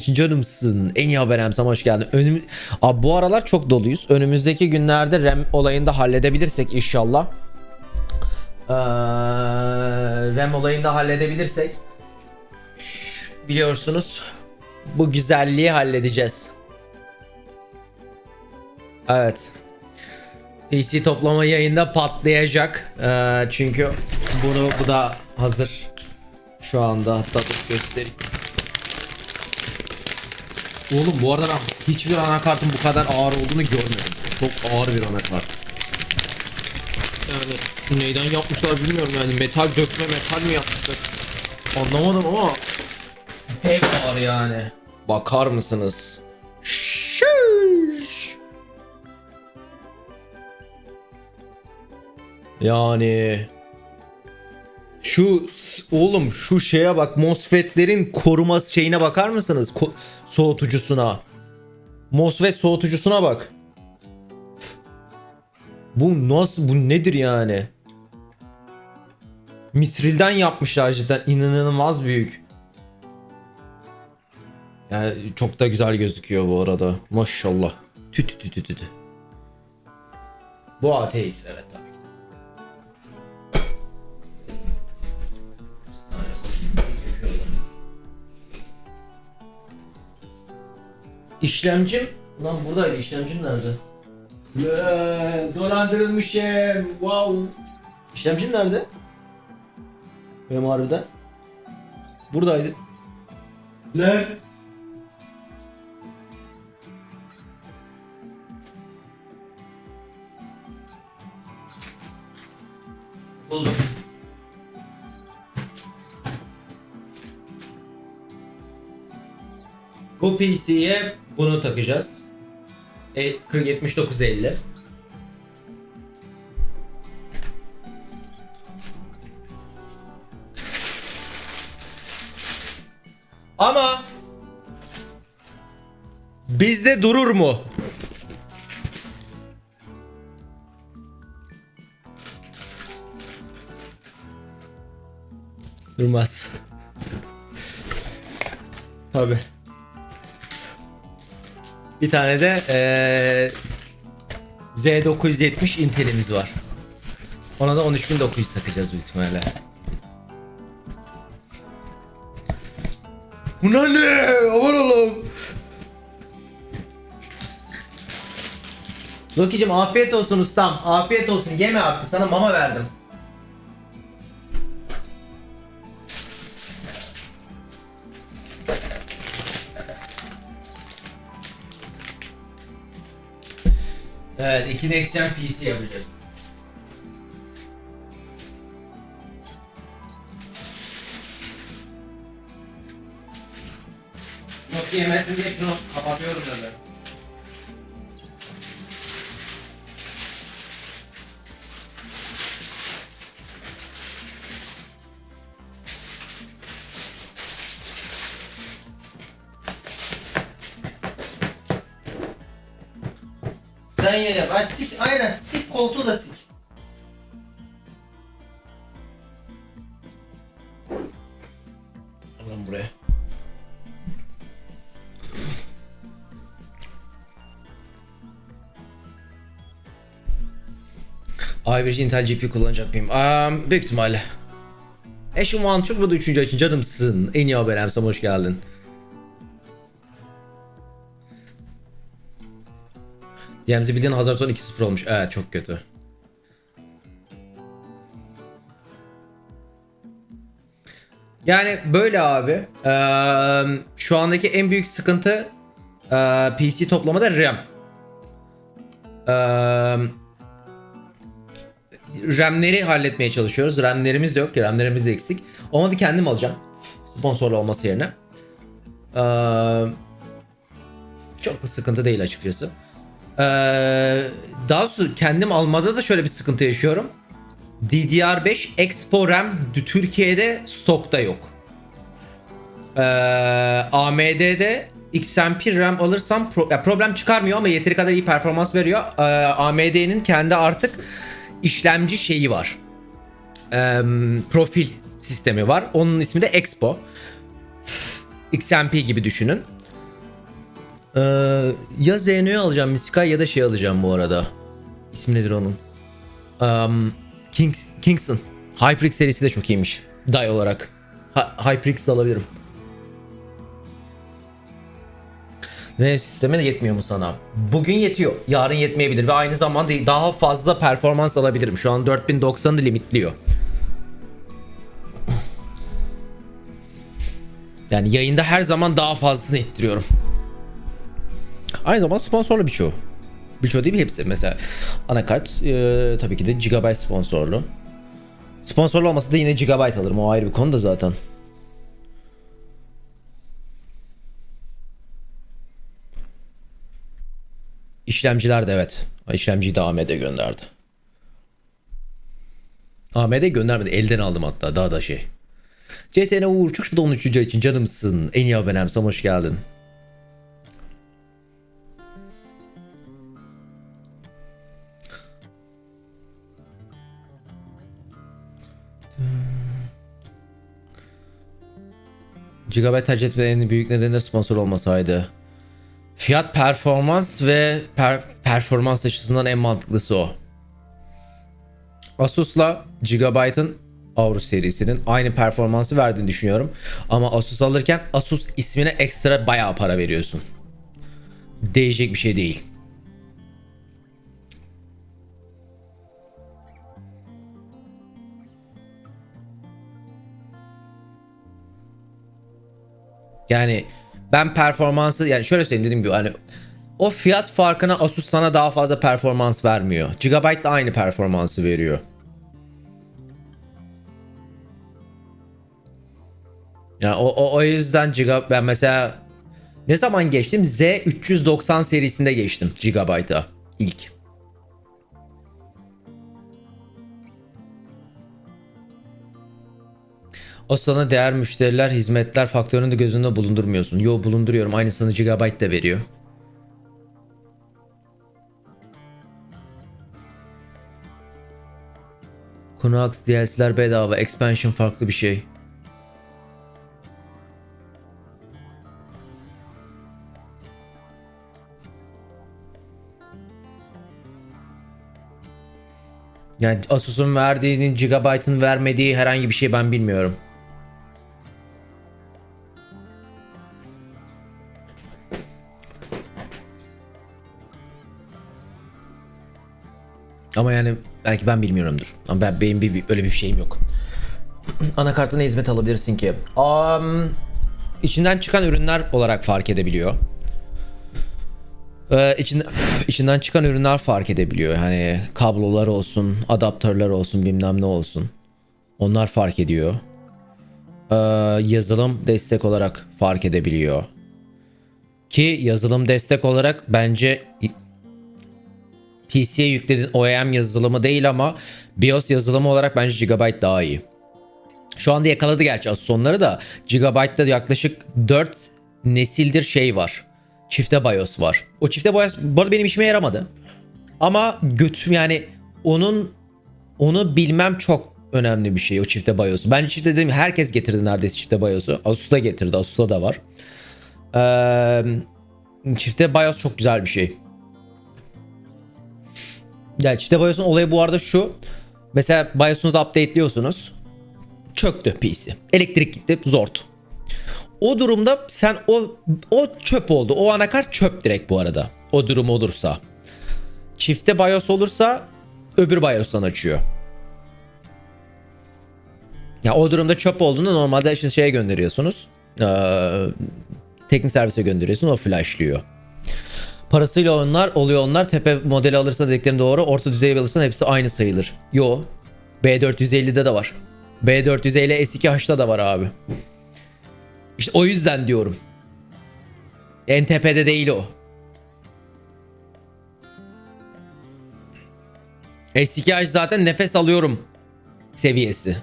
Canımsın. En iyi haber sana hoş geldin. Önüm... Abi bu aralar çok doluyuz. Önümüzdeki günlerde RAM olayını da halledebilirsek inşallah. Ee, RAM olayını da halledebilirsek biliyorsunuz bu güzelliği halledeceğiz. Evet. PC toplama yayında patlayacak. Ee, çünkü bunu bu da hazır. Şu anda hatta göstereyim. Oğlum bu arada ben hiçbir anakartın bu kadar ağır olduğunu görmedim. Çok ağır bir anakart. Yani neyden yapmışlar bilmiyorum yani metal dökme metal mi yapmışlar? Anlamadım ama pek ağır yani. Bakar mısınız? Şiş. Yani şu oğlum şu şeye bak MOSFET'lerin koruması şeyine bakar mısınız? Ko- soğutucusuna. MOSFET soğutucusuna bak. Bu nasıl bu nedir yani? Mitrilden yapmışlar cidden inanılmaz büyük. Yani çok da güzel gözüküyor bu arada. Maşallah. Tü tü tü tü tü. tü. Bu ateist evet tabii İşlemcim lan buradaydı işlemcim nerede? Eee, dolandırılmışım. Wow. İşlemcim nerede? Benim harbiden. Buradaydı. Lan. Buldum. Bu PC'ye bunu takacağız. E, 7950. Ama bizde durur mu? Durmaz. Tabii. Bir tane de eee Z970 Intel'imiz var. Ona da 13900 takacağız büyük ihtimalle. Bu ne? Aman Allah'ım. Lokicim afiyet olsun ustam. Afiyet olsun. Yeme artık. Sana mama verdim. Evet, 2 Next Gen PC yapacağız. Çok yemesin diye şunu kapatıyorum böyle. Sen ye Ben sik aynen sik koltuğu da sik. Alın buraya. i5 Intel GPU kullanacak mıyım? Um, büyük ihtimalle. Eşim One çok burada üçüncü açın canımsın. En iyi haber Emsam hoş geldin. DMZ bildiğin Hazard 2-0 olmuş. Evet çok kötü. Yani böyle abi. Eee, şu andaki en büyük sıkıntı eee, PC toplamada RAM. Eee, RAM'leri halletmeye çalışıyoruz. RAM'lerimiz yok. RAM'lerimiz eksik. Olmadı kendim alacağım. Sponsorlu olması yerine. Eee, çok da sıkıntı değil açıkçası. Ee, daha sonra kendim almada da şöyle bir sıkıntı yaşıyorum. DDR5 Expo RAM Türkiye'de stokta yok. Ee, AMD'de XMP RAM alırsam pro- ya problem çıkarmıyor ama yeteri kadar iyi performans veriyor. Ee, AMD'nin kendi artık işlemci şeyi var. Ee, profil sistemi var. Onun ismi de Expo. XMP gibi düşünün. Ee, ya Zeno'yu alacağım Sky ya da şey alacağım bu arada. İsmi nedir onun? Um, Kings, Kingston. Hyperix serisi de çok iyiymiş. Die olarak. Ha, Hyperix alabilirim. Ne sisteme de yetmiyor mu sana? Bugün yetiyor. Yarın yetmeyebilir ve aynı zamanda daha fazla performans alabilirim. Şu an 4090'ı limitliyor. Yani yayında her zaman daha fazlasını ittiriyorum. Aynı zamanda sponsorlu birçoğu. Birçoğu değil mi hepsi? Mesela anakart e, tabii ki de Gigabyte sponsorlu. Sponsorlu olmasa da yine Gigabyte alırım. O ayrı bir konu da zaten. İşlemciler de evet. İşlemciyi de AMD gönderdi. AMD göndermedi. Elden aldım hatta. Daha da şey. CTN Uğur çok da 13. ay için canımsın. En iyi abonem. Sam hoş geldin. Gigabyte tercih etmelerinin büyük nedeni de sponsor olmasaydı. Fiyat performans ve per- performans açısından en mantıklısı o. Asus'la Gigabyte'ın Aorus serisinin aynı performansı verdiğini düşünüyorum. Ama Asus alırken Asus ismine ekstra bayağı para veriyorsun. Değecek bir şey değil. Yani ben performansı yani şöyle söyleyeyim dediğim gibi hani o fiyat farkına Asus sana daha fazla performans vermiyor. Gigabyte de aynı performansı veriyor. Yani o, o, o yüzden Giga ben mesela ne zaman geçtim? Z390 serisinde geçtim Gigabyte'a ilk. O sana değer müşteriler, hizmetler faktörünü de göz önünde bulundurmuyorsun. Yo bulunduruyorum. Aynısını Gigabyte de veriyor. Konax DLC'ler bedava. Expansion farklı bir şey. Yani Asus'un verdiğinin Gigabyte'ın vermediği herhangi bir şey ben bilmiyorum. Yani belki ben bilmiyorumdur. Ama ben benim bir, bir- öyle bir şeyim yok. Anakartına ne hizmet alabilirsin ki? Um, içinden çıkan ürünler olarak fark edebiliyor. Ee, içinden, içinden çıkan ürünler fark edebiliyor. Hani kablolar olsun, adaptörler olsun, bilmem ne olsun. Onlar fark ediyor. Ee, yazılım destek olarak fark edebiliyor. Ki yazılım destek olarak bence PC'ye yüklediğin OEM yazılımı değil ama BIOS yazılımı olarak bence Gigabyte daha iyi. Şu anda yakaladı gerçi Asus onları da Gigabyte'da yaklaşık 4 nesildir şey var. Çifte BIOS var. O çifte BIOS bu arada benim işime yaramadı. Ama götüm yani onun onu bilmem çok önemli bir şey o çifte BIOS'u. Bence çifte dedim herkes getirdi neredeyse çifte BIOS'u. Asus da getirdi. Asus'ta da var. Ee, çifte BIOS çok güzel bir şey. Yani çifte BIOS'un olayı bu arada şu. Mesela BIOS'unuzu update'liyorsunuz. Çöktü PC. Elektrik gitti. Zort. O durumda sen o o çöp oldu. O anakart çöp direkt bu arada. O durum olursa. Çifte BIOS olursa öbür BIOS'tan açıyor. Ya o durumda çöp olduğunda normalde işte şeye gönderiyorsunuz. Ee, teknik servise gönderiyorsun o flashlıyor. Parasıyla onlar oluyor onlar. Tepe modeli alırsan dediklerin doğru. Orta düzey alırsan hepsi aynı sayılır. Yo. B450'de de var. B450 S2H'da da var abi. İşte o yüzden diyorum. En tepede değil o. S2H zaten nefes alıyorum seviyesi.